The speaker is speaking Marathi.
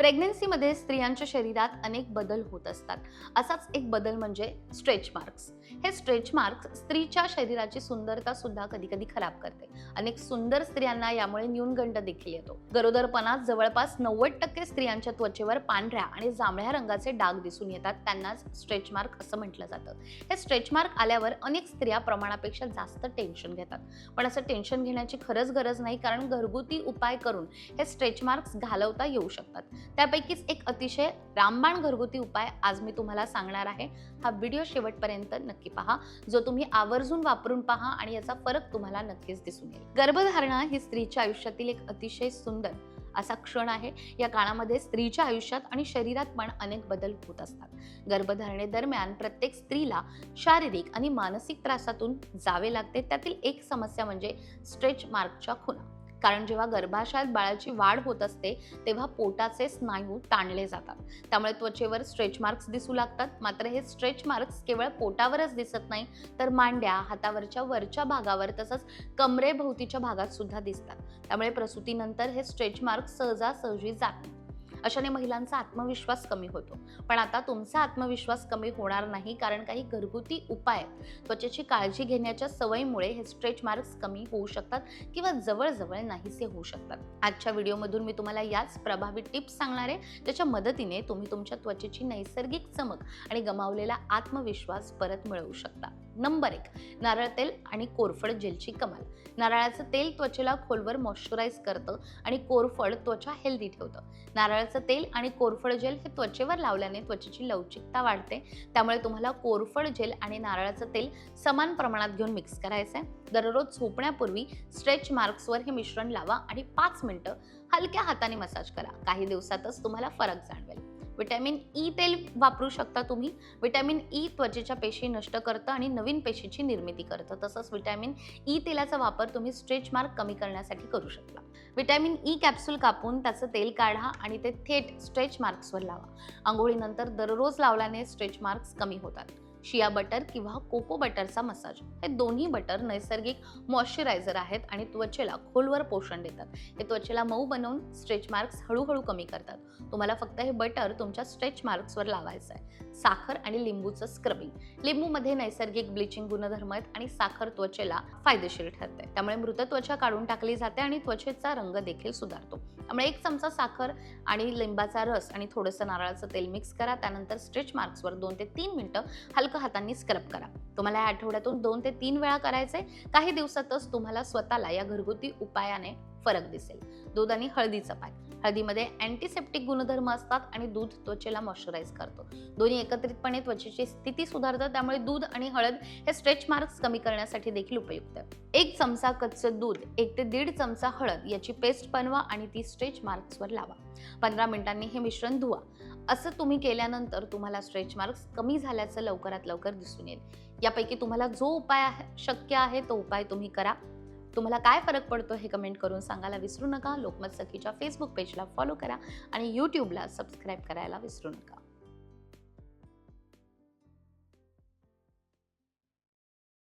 प्रेग्नन्सीमध्ये स्त्रियांच्या शरीरात अनेक बदल होत असतात. असाच एक बदल म्हणजे स्ट्रेच मार्क्स. हे स्ट्रेच मार्क्स स्त्रीच्या शरीराची सुंदरता सुद्धा कधी कधी खराब करते. अनेक सुंदर स्त्रियांना यामुळे न्यूनगंड देखील येतो. गरोदरपणात जवळपास नव्वद टक्के स्त्रियांच्या त्वचेवर पांढऱ्या आणि जांभळ्या रंगाचे डाग दिसून येतात. त्यांनाच स्ट्रेच मार्क असं म्हटलं जातं. हे स्ट्रेच मार्क आल्यावर अनेक स्त्रिया प्रमाणापेक्षा जास्त टेन्शन घेतात. पण असं टेन्शन घेण्याची खरंच गरज नाही कारण घरगुती उपाय करून हे स्ट्रेच मार्क्स घालवता येऊ शकतात. त्यापैकीच एक अतिशय रामबाण घरगुती उपाय आज मी तुम्हाला सांगणार आहे. हा व्हिडिओ शेवटपर्यंत नक्की पहा. जो तुम्ही आवर्जून वापरून पहा आणि याचा फरक तुम्हाला नक्कीच दिसून येईल. गर्भधारणा ही स्त्रीच्या आयुष्यातील एक अतिशय सुंदर असा क्षण आहे. या काळामध्ये स्त्रीच्या आयुष्यात आणि शरीरात पण अनेक बदल होत असतात. गर्भधारणेदरम्यान प्रत्येक स्त्रीला शारीरिक आणि मानसिक त्रासातून जावे लागते. त्यातील एक समस्या म्हणजे स्ट्रेच मार्कच्या खुणा. कारण जेव्हा गर्भाशयात बाळाची वाढ होत असते तेव्हा पोटाचे स्नायू ताणले जातात. त्यामुळे त्वचेवर स्ट्रेच मार्क्स दिसू लागतात. मात्र हे स्ट्रेच मार्क्स केवळ पोटावरच दिसत नाही तर मांड्या हातावरच्या वरच्या भागावर तसंच कमरेभोवतीच्या भागात सुद्धा दिसतात. त्यामुळे प्रसूतीनंतर हे स्ट्रेच मार्क्स सहजासहजी जात अशाने महिलांचा आत्मविश्वास कमी होतो. पण आता तुमचा आत्मविश्वास कमी होणार नाही कारण काही घरगुती उपाय त्वचेची काळजी घेण्याच्या सवयीमुळे हे स्ट्रेच मार्क्स कमी होऊ शकतात किंवा जवळजवळ नाहीसे होऊ शकतात. आजच्या व्हिडिओमधून मी तुम्हाला याच प्रभावी टिप्स सांगणार आहे त्याच्या मदतीने तुम्ही तुमच्या त्वचेची नैसर्गिक चमक आणि गमावलेला आत्मविश्वास परत मिळवू शकता. नंबर एक नारळ तेल आणि कोरफड जेलची कमाल. नारळाचं तेल त्वचेला खोलवर मॉइश्चराईज करतं आणि कोरफड त्वचा हेल्दी ठेवतं. नारळाचं तेल आणि कोरफड जेल हे त्वचेवर लावल्याने त्वचेची लवचिकता वाढते. त्यामुळे तुम्हाला कोरफड जेल आणि नारळाचं तेल समान प्रमाणात घेऊन मिक्स करायचं आहे दररोज झोपण्यापूर्वी स्ट्रेच मार्क्सवर हे मिश्रण लावा आणि पाच मिनटं हलक्या हाताने मसाज करा. काही दिवसातच तुम्हाला फरक जाणवेल. विटॅमिन ई e तेल वापरू शकता तुम्ही. विटॅमिन ई e त्वचेच्या पेशी नष्ट करतं आणि नवीन पेशीची निर्मिती करतं. तसंच विटॅमिन ई e तेलाचा वापर तुम्ही स्ट्रेच मार्क कमी करण्यासाठी करू शकता. विटॅमिन ई कॅप्सूल कापून त्याचं तेल काढा आणि ते थेट स्ट्रेच मार्क्सवर लावा. आंघोळीनंतर दररोज लावल्याने स्ट्रेच मार्क्स कमी होतात. शिया बटर किंवा कोको बटरचा मसाज. हे दोन्ही बटर नैसर्गिक मॉइश्चरायझर आहेत आणि त्वचेला खोलवर पोषण देतात. हे त्वचेला मऊ बनवून स्ट्रेच मार्क्स हळूहळू कमी करतात. तुम्हाला फक्त हे बटर तुमच्या स्ट्रेच मार्क्सवर लावायचं आहे साखर आणि लिंबूचं स्क्रबिंग लिंबूमध्ये नैसर्गिक ब्लिचिंग गुणधर्म आहेत आणि साखर त्वचेला फायदेशीर ठरते. त्यामुळे मृत त्वचा काढून टाकली जाते आणि त्वचेचा रंग देखील सुधारतो. त्यामुळे एक चमचा साखर आणि लिंबाचा रस आणि थोडंसं नारळाचं तेल मिक्स करा. त्यानंतर स्ट्रेच मार्क्सवर दोन ते तीन मिनटं हलकं हातांनी स्क्रब करा. तुम्हाला या आठवड्यातून दोन ते तीन वेळा करायचे काही दिवसातच तुम्हाला स्वतःला या घरगुती उपायाने फरक दिसेल. दूध आणि हळदीचं पाक हळदीमध्ये अँटीसेप्टिक गुणधर्म असतात आणि दूध त्वचेला मॉइश्चराईज करतो. दोन्ही एकत्रितपणे त्वचेची स्थिती सुधारतं त्यामुळे दूध आणि हळद हे स्ट्रेच मार्क्स कमी करण्यासाठी देखील उपयुक्त. आहे एक चमचा कच्चं दूध एक ते दीड चमचा हळद याची पेस्ट बनवा आणि ती स्ट्रेच मार्क्सवर लावा. पंधरा मिनिटांनी हे मिश्रण धुवा. असं तुम्ही केल्यानंतर तुम्हाला स्ट्रेच मार्क्स कमी झाल्याचं लवकरात लवकर दिसून येईल. यापैकी तुम्हाला जो उपाय आहे शक्य आहे तो उपाय तुम्ही करा. तुम्हाला काय फरक पडतो हे कमेंट करून सांगायला विसरू नका. लोकमत सखीच्या फेसबुक पेजला फॉलो करा आणि यूट्यूबला सबस्क्राईब करायला विसरू नका.